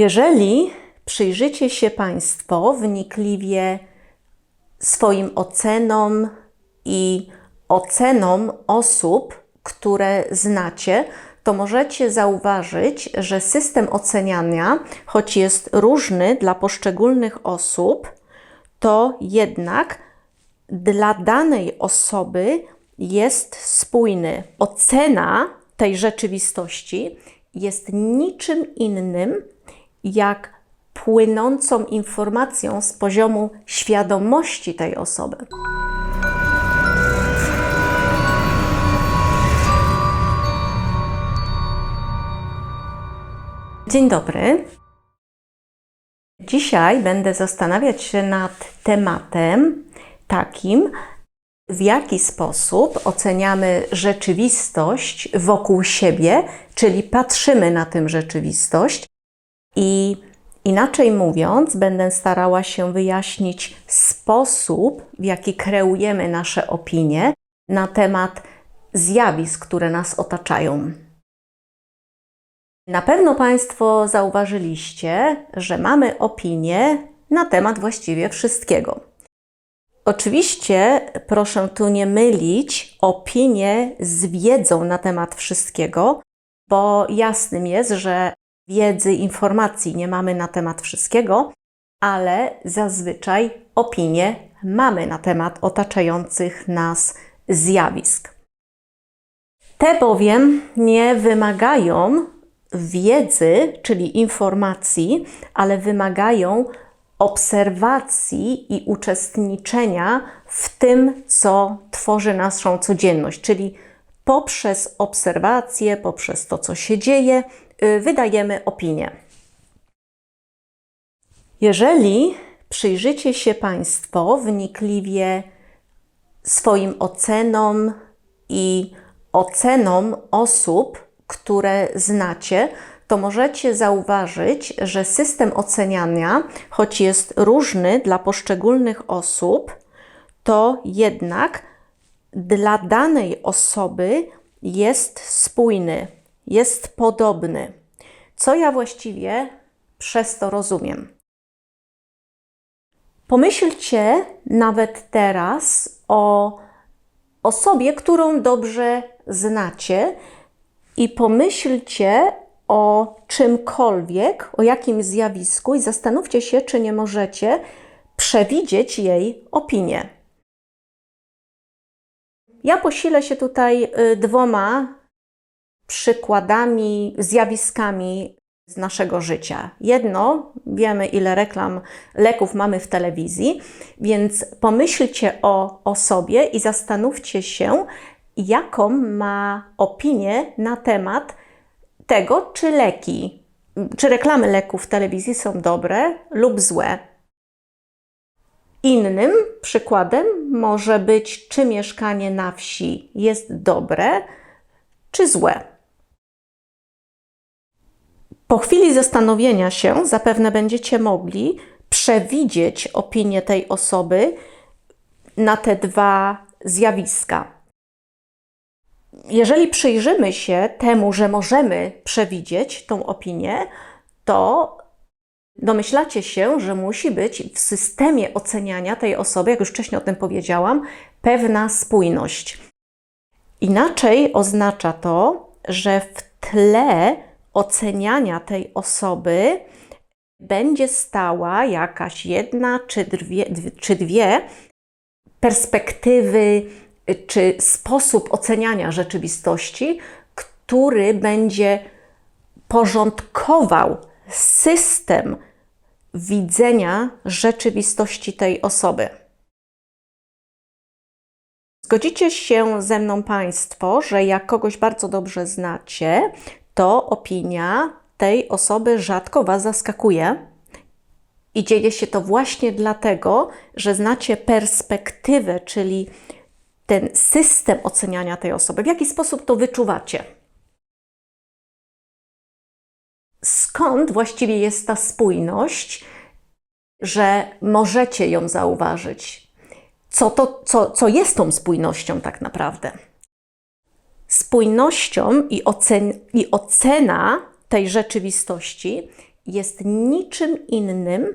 Jeżeli przyjrzycie się Państwo wnikliwie swoim ocenom i ocenom osób, które znacie, to możecie zauważyć, że system oceniania, choć jest różny dla poszczególnych osób, to jednak dla danej osoby jest spójny. Ocena tej rzeczywistości jest niczym innym jak płynącą informacją z poziomu świadomości tej osoby. Dzień dobry. Dzisiaj będę zastanawiać się nad tematem takim, w jaki sposób oceniamy rzeczywistość wokół siebie, czyli patrzymy na tę rzeczywistość i inaczej mówiąc, będę starała się wyjaśnić sposób, w jaki kreujemy nasze opinie na temat zjawisk, które nas otaczają. Na pewno Państwo zauważyliście, że mamy opinie na temat właściwie wszystkiego. Oczywiście proszę tu nie mylić opinie z wiedzą na temat wszystkiego, bo jasnym jest, że wiedzy, informacji nie mamy na temat wszystkiego, ale zazwyczaj opinie mamy na temat otaczających nas zjawisk. Te bowiem nie wymagają wiedzy, czyli informacji, ale wymagają obserwacji i uczestniczenia w tym, co tworzy naszą codzienność, czyli poprzez obserwację, poprzez to, co się dzieje, wydajemy opinię. Jeżeli przyjrzycie się Państwo wnikliwie swoim ocenom i ocenom osób, które znacie, to możecie zauważyć, że system oceniania, choć jest różny dla poszczególnych osób, to jednak dla danej osoby jest spójny, jest podobny. Co ja właściwie przez to rozumiem? Pomyślcie nawet teraz o osobie, którą dobrze znacie i pomyślcie o czymkolwiek, o jakim zjawisku i zastanówcie się, czy nie możecie przewidzieć jej opinię. Ja posilę się tutaj y, dwoma przykładami, zjawiskami z naszego życia. Jedno, wiemy ile reklam leków mamy w telewizji, więc pomyślcie o, o sobie i zastanówcie się, jaką ma opinię na temat tego, czy leki, czy reklamy leków w telewizji są dobre lub złe. Innym przykładem może być, czy mieszkanie na wsi jest dobre czy złe. Po chwili zastanowienia się, zapewne będziecie mogli przewidzieć opinię tej osoby na te dwa zjawiska jeżeli przyjrzymy się temu, że możemy przewidzieć tą opinię, to domyślacie się, że musi być w systemie oceniania tej osoby, jak już wcześniej o tym powiedziałam, pewna spójność. Inaczej oznacza to, że w tle oceniania tej osoby będzie stała jakaś jedna czy dwie, czy dwie perspektywy, czy sposób oceniania rzeczywistości, który będzie porządkował system widzenia rzeczywistości tej osoby. Zgodzicie się ze mną Państwo, że jak kogoś bardzo dobrze znacie, to opinia tej osoby rzadko Was zaskakuje. I dzieje się to właśnie dlatego, że znacie perspektywę, czyli ten system oceniania tej osoby? W jaki sposób to wyczuwacie? Skąd właściwie jest ta spójność, że możecie ją zauważyć? Co, to, co, co jest tą spójnością tak naprawdę? Spójnością i, ocen, i ocena tej rzeczywistości jest niczym innym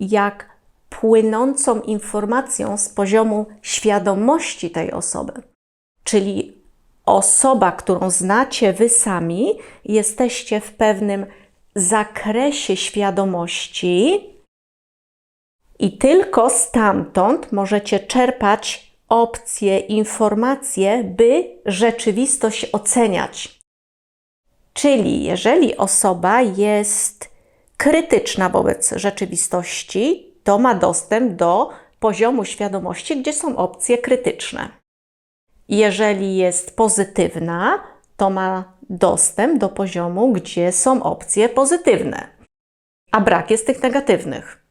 jak płynącą informacją z poziomu świadomości tej osoby. Czyli osoba, którą znacie wy sami, jesteście w pewnym zakresie świadomości i tylko stamtąd możecie czerpać opcje, informacje, by rzeczywistość oceniać. Czyli jeżeli osoba jest krytyczna wobec rzeczywistości, to ma dostęp do poziomu świadomości, gdzie są opcje krytyczne. Jeżeli jest pozytywna, to ma dostęp do poziomu, gdzie są opcje pozytywne, a brak jest tych negatywnych.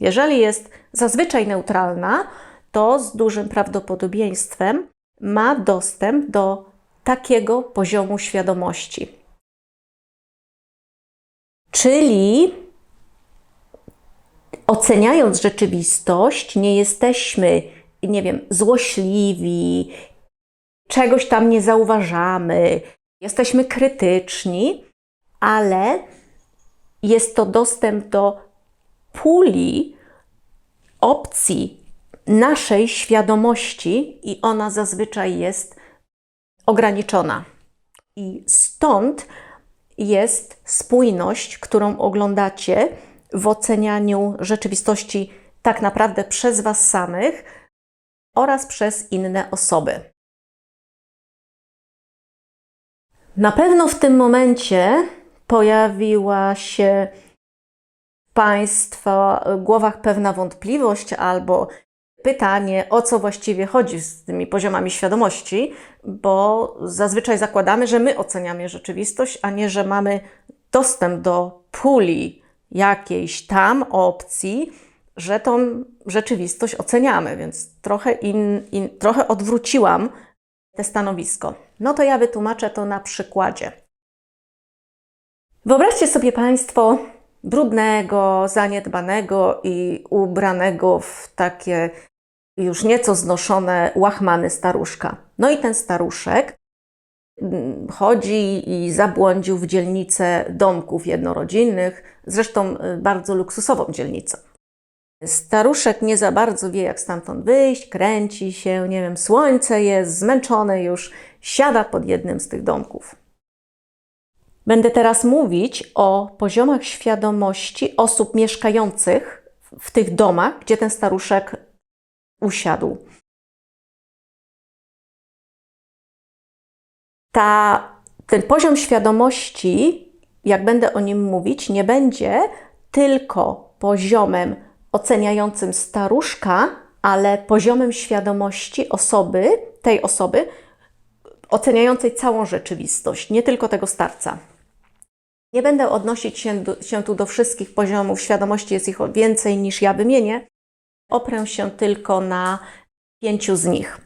Jeżeli jest zazwyczaj neutralna, to z dużym prawdopodobieństwem ma dostęp do takiego poziomu świadomości. Czyli oceniając rzeczywistość, nie jesteśmy, nie wiem, złośliwi, czegoś tam nie zauważamy, jesteśmy krytyczni, ale jest to dostęp do puli opcji naszej świadomości i ona zazwyczaj jest ograniczona. I stąd jest spójność, którą oglądacie w ocenianiu rzeczywistości tak naprawdę przez Was samych oraz przez inne osoby. Na pewno w tym momencie pojawiła się w Państwa głowach pewna wątpliwość albo pytanie, o co właściwie chodzi z tymi poziomami świadomości, bo zazwyczaj zakładamy, że my oceniamy rzeczywistość, a nie, że mamy dostęp do puli jakiejś tam opcji, że tą rzeczywistość oceniamy, więc trochę, in, in, trochę odwróciłam te stanowisko. No to ja wytłumaczę to na przykładzie. Wyobraźcie sobie Państwo brudnego, zaniedbanego i ubranego w takie już nieco znoszone łachmany staruszka. No i ten staruszek mm, chodzi i zabłądził w dzielnicę domków jednorodzinnych, zresztą y, bardzo luksusową dzielnicą. Staruszek nie za bardzo wie, jak stamtąd wyjść, kręci się, nie wiem, słońce jest, zmęczony już, siada pod jednym z tych domków. Będę teraz mówić o poziomach świadomości osób mieszkających w tych domach, gdzie ten staruszek usiadł. Ta, ten poziom świadomości, jak będę o nim mówić, nie będzie tylko poziomem oceniającym staruszka, ale poziomem świadomości osoby, tej osoby, oceniającej całą rzeczywistość, nie tylko tego starca. Nie będę odnosić się, do, się tu do wszystkich poziomów świadomości, jest ich więcej niż ja wymienię. Oprę się tylko na pięciu z nich.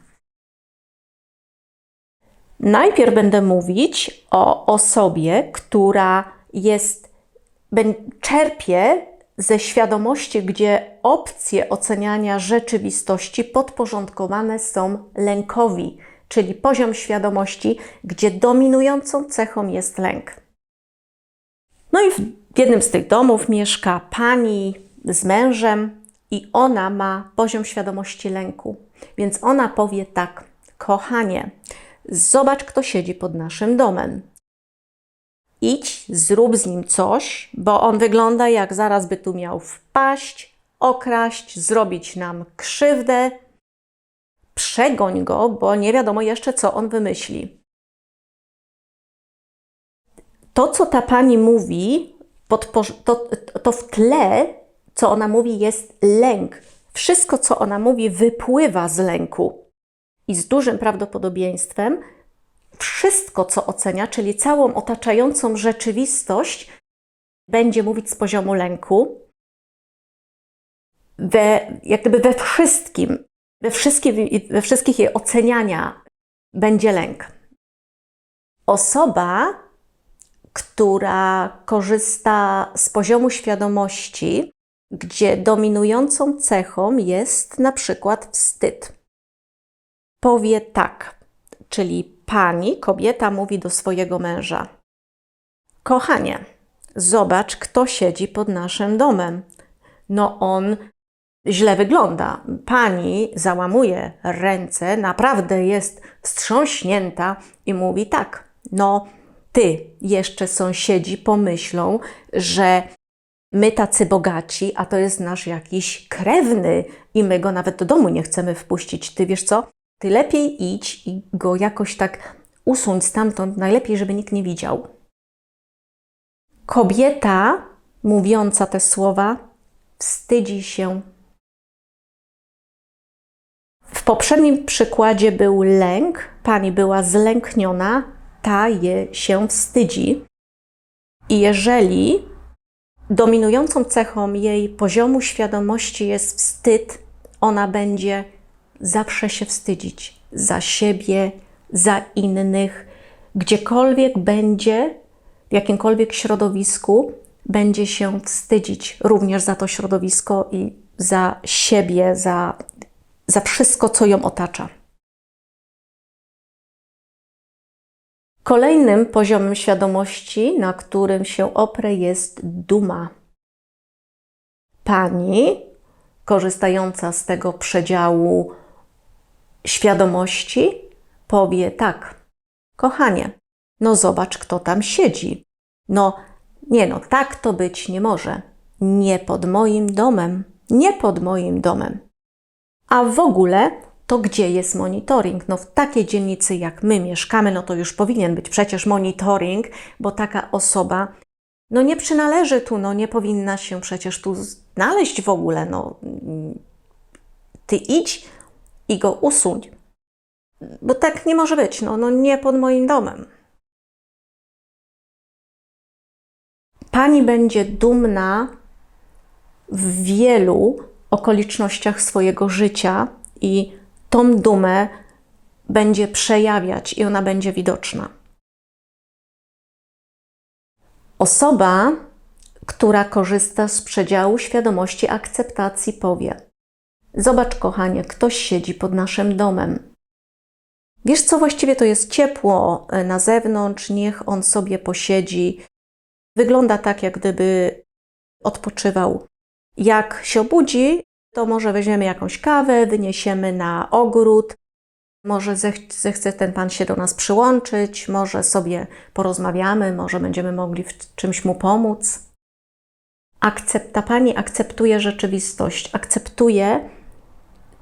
Najpierw będę mówić o osobie, która jest, czerpie ze świadomości, gdzie opcje oceniania rzeczywistości podporządkowane są lękowi, czyli poziom świadomości, gdzie dominującą cechą jest lęk. No i w jednym z tych domów mieszka pani z mężem, i ona ma poziom świadomości lęku. Więc ona powie tak: Kochanie, zobacz, kto siedzi pod naszym domem. Idź, zrób z nim coś, bo on wygląda jak zaraz by tu miał wpaść, okraść, zrobić nam krzywdę. Przegoń go, bo nie wiadomo jeszcze, co on wymyśli. To, co ta pani mówi, to, to w tle co ona mówi, jest lęk. Wszystko, co ona mówi, wypływa z lęku. I z dużym prawdopodobieństwem wszystko, co ocenia, czyli całą otaczającą rzeczywistość, będzie mówić z poziomu lęku. We, jak gdyby we wszystkim, we, we wszystkich jej oceniania będzie lęk. Osoba, która korzysta z poziomu świadomości, gdzie dominującą cechą jest na przykład wstyd. Powie tak, czyli pani, kobieta mówi do swojego męża: Kochanie, Zobacz, kto siedzi pod naszym domem. No on źle wygląda. Pani załamuje ręce, naprawdę jest wstrząśnięta i mówi tak: No, ty, jeszcze sąsiedzi pomyślą, że my tacy bogaci, a to jest nasz jakiś krewny i my go nawet do domu nie chcemy wpuścić. Ty wiesz co? Ty lepiej idź i go jakoś tak usuń stamtąd, najlepiej, żeby nikt nie widział. Kobieta mówiąca te słowa wstydzi się. W poprzednim przykładzie był lęk, pani była zlękniona, ta je się wstydzi. I jeżeli dominującą cechą jej poziomu świadomości jest wstyd, ona będzie zawsze się wstydzić za siebie, za innych, gdziekolwiek będzie, w jakimkolwiek środowisku, będzie się wstydzić również za to środowisko i za siebie, za, za wszystko, co ją otacza. Kolejnym poziomem świadomości, na którym się oprę, jest duma. Pani, korzystająca z tego przedziału świadomości, powie tak: Kochanie, no zobacz, kto tam siedzi. No, nie no, tak to być nie może. Nie pod moim domem, nie pod moim domem. A w ogóle to gdzie jest monitoring? No w takiej dzielnicy jak my mieszkamy, no to już powinien być przecież monitoring, bo taka osoba no nie przynależy tu, no nie powinna się przecież tu znaleźć w ogóle, no ty idź i go usuń, bo tak nie może być, no, no nie pod moim domem. Pani będzie dumna w wielu okolicznościach swojego życia i tą dumę będzie przejawiać i ona będzie widoczna. Osoba, która korzysta z przedziału świadomości akceptacji, powie: Zobacz, kochanie, ktoś siedzi pod naszym domem. Wiesz co, właściwie to jest ciepło e, na zewnątrz, niech on sobie posiedzi. Wygląda tak, jak gdyby odpoczywał. Jak się obudzi, to może weźmiemy jakąś kawę, wyniesiemy na ogród, może zechce ten pan się do nas przyłączyć, może sobie porozmawiamy, może będziemy mogli w czymś mu pomóc. Akcepta pani akceptuje rzeczywistość, akceptuje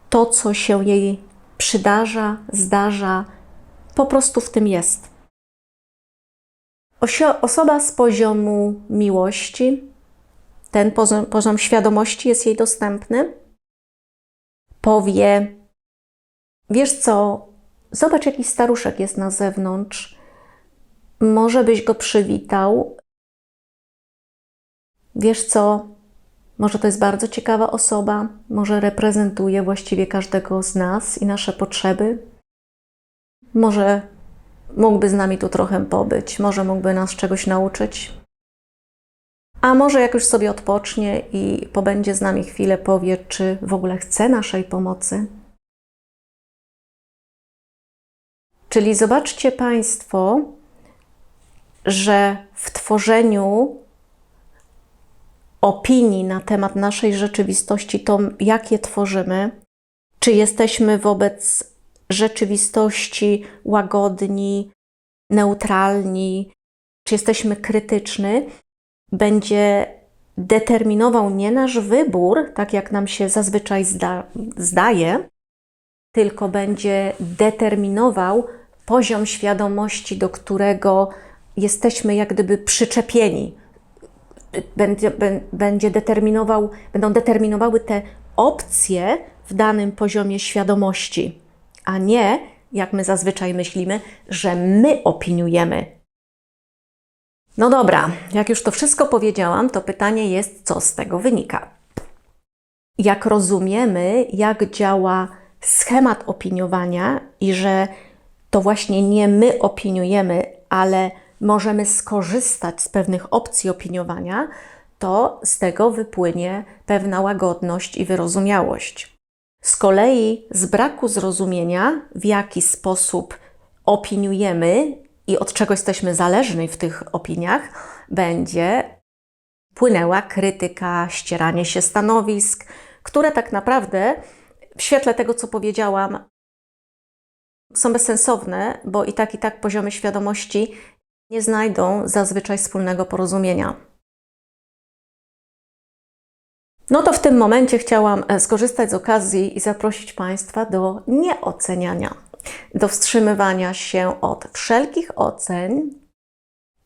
to, co się jej przydarza, zdarza, po prostu w tym jest. Osio osoba z poziomu miłości, ten poziom, poziom świadomości jest jej dostępny, powie: Wiesz co, zobacz, jaki staruszek jest na zewnątrz. Może byś go przywitał. Wiesz co, może to jest bardzo ciekawa osoba, może reprezentuje właściwie każdego z nas i nasze potrzeby. Może mógłby z nami tu trochę pobyć, może mógłby nas czegoś nauczyć. A może jak już sobie odpocznie i pobędzie z nami chwilę, powie, czy w ogóle chce naszej pomocy. Czyli zobaczcie Państwo, że w tworzeniu opinii na temat naszej rzeczywistości, to jakie tworzymy, czy jesteśmy wobec rzeczywistości łagodni, neutralni, czy jesteśmy krytyczni, będzie determinował nie nasz wybór, tak jak nam się zazwyczaj zda, zdaje, tylko będzie determinował poziom świadomości, do którego jesteśmy jak gdyby przyczepieni będzie, będzie determinował, będą determinowały te opcje w danym poziomie świadomości, a nie, jak my zazwyczaj myślimy, że my opiniujemy. No dobra, jak już to wszystko powiedziałam, to pytanie jest, co z tego wynika. Jak rozumiemy, jak działa schemat opiniowania i że to właśnie nie my opiniujemy, ale możemy skorzystać z pewnych opcji opiniowania, to z tego wypłynie pewna łagodność i wyrozumiałość. Z kolei z braku zrozumienia, w jaki sposób opiniujemy i od czego jesteśmy zależni w tych opiniach, będzie płynęła krytyka, ścieranie się stanowisk, które tak naprawdę w świetle tego, co powiedziałam, są bezsensowne, bo i tak, i tak poziomy świadomości nie znajdą zazwyczaj wspólnego porozumienia. No to w tym momencie chciałam e, skorzystać z okazji i zaprosić Państwa do nieoceniania, do wstrzymywania się od wszelkich ocen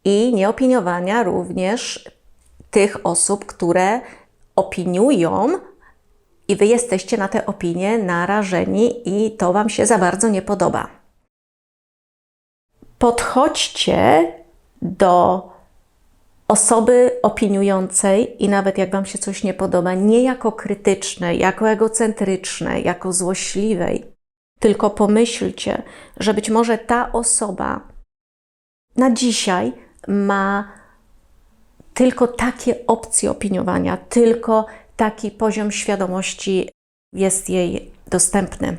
i nieopiniowania również tych osób, które opiniują i Wy jesteście na te opinie narażeni i to Wam się za bardzo nie podoba. Podchodźcie do osoby opiniującej i nawet jak Wam się coś nie podoba, nie jako krytycznej, jako egocentrycznej, jako złośliwej, tylko pomyślcie, że być może ta osoba na dzisiaj ma tylko takie opcje opiniowania, tylko taki poziom świadomości jest jej dostępny.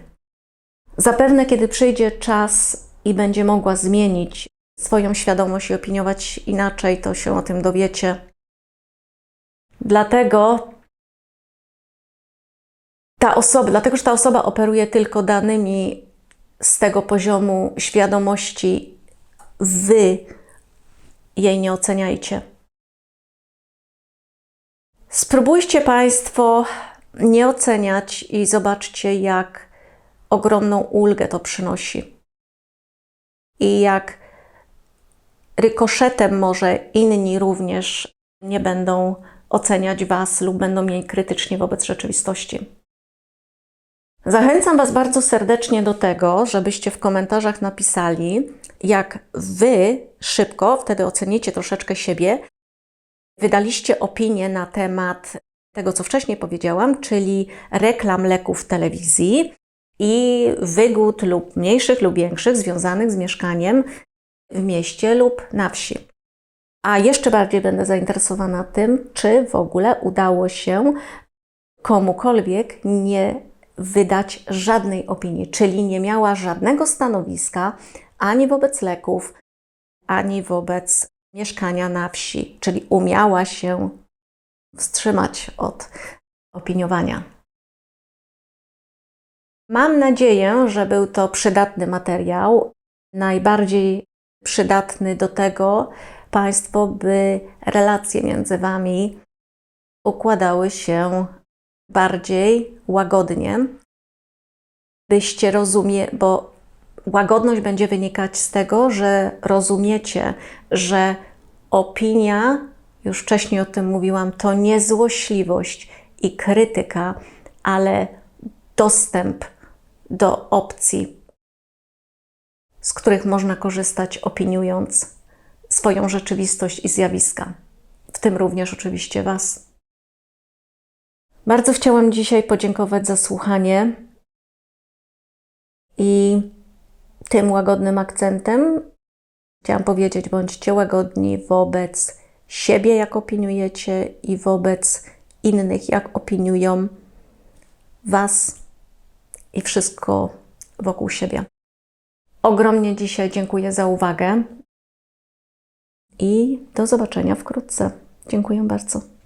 Zapewne, kiedy przyjdzie czas i będzie mogła zmienić swoją świadomość i opiniować inaczej, to się o tym dowiecie. Dlatego ta osoba, dlatego że ta osoba operuje tylko danymi z tego poziomu świadomości, wy jej nie oceniajcie. Spróbujcie Państwo nie oceniać i zobaczcie, jak ogromną ulgę to przynosi. I jak rykoszetem może inni również nie będą oceniać Was lub będą mniej krytycznie wobec rzeczywistości. Zachęcam Was bardzo serdecznie do tego, żebyście w komentarzach napisali, jak Wy szybko, wtedy ocenicie troszeczkę siebie, wydaliście opinię na temat tego, co wcześniej powiedziałam, czyli reklam leków w telewizji i wygód lub mniejszych lub większych związanych z mieszkaniem w mieście lub na wsi. A jeszcze bardziej będę zainteresowana tym, czy w ogóle udało się komukolwiek nie wydać żadnej opinii, czyli nie miała żadnego stanowiska ani wobec leków, ani wobec mieszkania na wsi, czyli umiała się wstrzymać od opiniowania. Mam nadzieję, że był to przydatny materiał, najbardziej przydatny do tego Państwo, by relacje między Wami układały się bardziej łagodnie, byście rozumie, bo łagodność będzie wynikać z tego, że rozumiecie, że opinia, już wcześniej o tym mówiłam, to nie złośliwość i krytyka, ale dostęp do opcji, z których można korzystać, opiniując swoją rzeczywistość i zjawiska, w tym również oczywiście Was. Bardzo chciałam dzisiaj podziękować za słuchanie i tym łagodnym akcentem chciałam powiedzieć: bądźcie łagodni wobec siebie, jak opiniujecie, i wobec innych, jak opiniują Was i wszystko wokół siebie. Ogromnie dzisiaj dziękuję za uwagę i do zobaczenia wkrótce. Dziękuję bardzo.